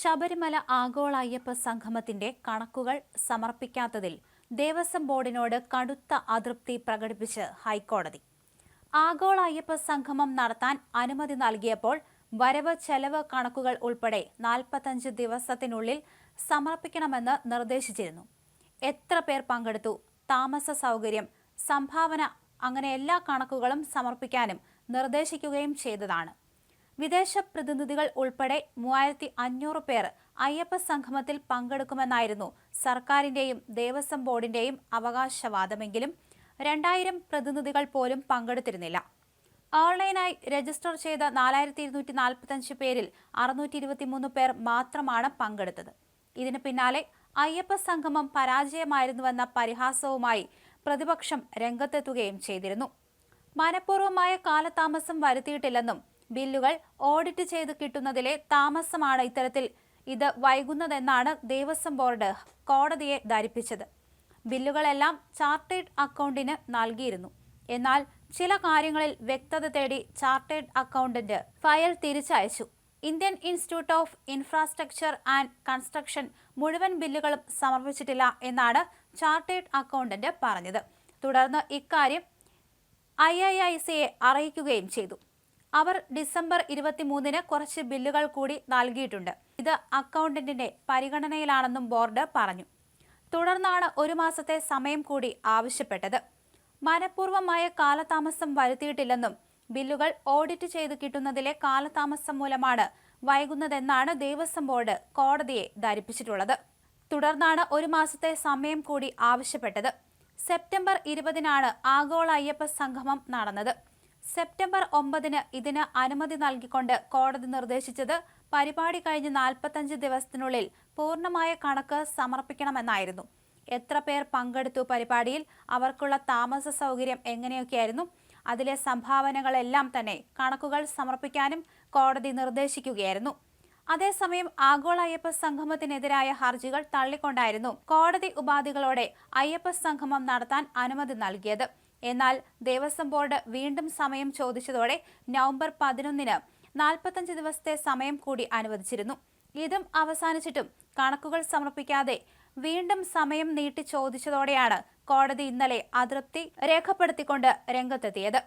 ശബരിമല ആഗോള അയ്യപ്പ സംഗമത്തിന്റെ കണക്കുകൾ സമർപ്പിക്കാത്തതിൽ ദേവസ്വം ബോർഡിനോട് കടുത്ത അതൃപ്തി പ്രകടിപ്പിച്ച് ഹൈക്കോടതി. ആഗോള അയ്യപ്പ സംഗമം നടത്താൻ അനുമതി നൽകിയപ്പോൾ വരവ് ചെലവ് കണക്കുകൾ ഉൾപ്പെടെ നാൽപ്പത്തഞ്ച് ദിവസത്തിനുള്ളിൽ സമർപ്പിക്കണമെന്ന് നിർദ്ദേശിച്ചിരുന്നു. എത്ര പേർ പങ്കെടുത്തു താമസ സൗകര്യം സംഭാവന അങ്ങനെ എല്ലാ കണക്കുകളും സമർപ്പിക്കാനും നിർദ്ദേശിക്കുകയും ചെയ്തതാണ്. വിദേശ പ്രതിനിധികൾ ഉൾപ്പെടെ മൂവായിരത്തി അഞ്ഞൂറ് പേർ അയ്യപ്പ സംഗമത്തിൽ പങ്കെടുക്കുമെന്നായിരുന്നു സർക്കാരിന്റെയും ദേവസ്വം ബോർഡിന്റെയും അവകാശവാദമെങ്കിലും രണ്ടായിരം പ്രതിനിധികൾ പോലും പങ്കെടുത്തിരുന്നില്ല. ഓൺലൈനായി രജിസ്റ്റർ ചെയ്ത നാലായിരത്തി ഇരുന്നൂറ്റി നാൽപ്പത്തഞ്ച് പേരിൽ അറുന്നൂറ്റി ഇരുപത്തിമൂന്ന് പേർ മാത്രമാണ് പങ്കെടുത്തത്. ഇതിന് പിന്നാലെ അയ്യപ്പ സംഗമം പരാജയമായിരുന്നുവെന്ന പരിഹാസവുമായി പ്രതിപക്ഷം രംഗത്തെത്തുകയും ചെയ്തിരുന്നു. മനഃപൂർവമായ കാലതാമസം വരുത്തിയിട്ടില്ലെന്നും ബില്ലുകൾ ഓഡിറ്റ് ചെയ്ത് കിട്ടുന്നതിലെ താമസമാണ് ഇത്തരത്തിൽ ഇത് വൈകുന്നതെന്നാണ് ദേവസ്വം ബോർഡ് കോടതിയെ ധരിപ്പിച്ചത്. ബില്ലുകളെല്ലാം ചാർട്ടേഡ് അക്കൗണ്ടിന് നൽകിയിരുന്നു. എന്നാൽ ചില കാര്യങ്ങളിൽ വ്യക്തത തേടി ചാർട്ടേഡ് അക്കൗണ്ടന്റ് ഫയൽ തിരിച്ചയച്ചു. Indian Institute of Infrastructure and Construction മുഴുവൻ ബില്ലുകളും സമർപ്പിച്ചിട്ടില്ല എന്നാണ് ചാർട്ടേഡ് അക്കൗണ്ടന്റ് പറഞ്ഞത്. തുടർന്ന് ഇക്കാര്യം ഐ ഐ ഐ സിയെ അറിയിക്കുകയും ചെയ്തു. അവർ ഡിസംബർ ഇരുപത്തിമൂന്നിന് കുറച്ച് ബില്ലുകൾ കൂടി നൽകിയിട്ടുണ്ട്. ഇത് അക്കൗണ്ടന്റിന്റെ പരിഗണനയിലാണെന്നും ബോർഡ് പറഞ്ഞു. തുടർന്നാണ് ഒരു മാസത്തെ സമയം കൂടി ആവശ്യപ്പെട്ടത്. മനഃപൂർവമായ കാലതാമസം വരുത്തിയിട്ടില്ലെന്നും ബില്ലുകൾ ഓഡിറ്റ് ചെയ്ത് കിട്ടുന്നതിലെ കാലതാമസം മൂലമാണ് വൈകുന്നതെന്നാണ് ദേവസ്വം ബോർഡ് കോടതിയെ ധരിപ്പിച്ചിട്ടുള്ളത്. തുടർന്നാണ് ഒരു മാസത്തെ സമയം കൂടി ആവശ്യപ്പെട്ടത്. സെപ്റ്റംബർ ഇരുപതിനാണ് ആഗോള അയ്യപ്പ സംഗമം നടന്നത്. സെപ്റ്റംബർ ഒമ്പതിന് ഇതിന് അനുമതി നൽകിക്കൊണ്ട് കോടതി നിർദ്ദേശിച്ചത് പരിപാടി കഴിഞ്ഞ് നാൽപ്പത്തഞ്ച് ദിവസത്തിനുള്ളിൽ പൂർണമായ കണക്ക് സമർപ്പിക്കണമെന്നായിരുന്നു. എത്ര പേർ പങ്കെടുത്തു പരിപാടിയിൽ അവർക്കുള്ള താമസ സൗകര്യം എങ്ങനെയൊക്കെയായിരുന്നു അതിലെ സംഭാവനകളെല്ലാം തന്നെ കണക്കുകൾ സമർപ്പിക്കാനും കോടതി നിർദ്ദേശിക്കുകയായിരുന്നു. അതേസമയം ആഗോള അയ്യപ്പ സംഗമത്തിനെതിരായ ഹർജികൾ തള്ളിക്കൊണ്ടായിരുന്നു കോടതി ഉപാധികളോടെ അയ്യപ്പ സംഗമം നടത്താൻ അനുമതി നൽകിയത്. എന്നാൽ ദേവസ്വം ബോർഡ് വീണ്ടും സമയം ചോദിച്ചതോടെ നവംബർ പതിനൊന്നിന് നാൽപ്പത്തഞ്ച് ദിവസത്തെ സമയം കൂടി അനുവദിച്ചിരുന്നു. ഇതും അവസാനിച്ചിട്ടും കണക്കുകൾ സമർപ്പിക്കാതെ വീണ്ടും സമയം നീട്ടി ചോദിച്ചതോടെയാണ് കോടതി ഇന്നലെ അതൃപ്തി രേഖപ്പെടുത്തിക്കൊണ്ട് രംഗത്തെത്തിയത്.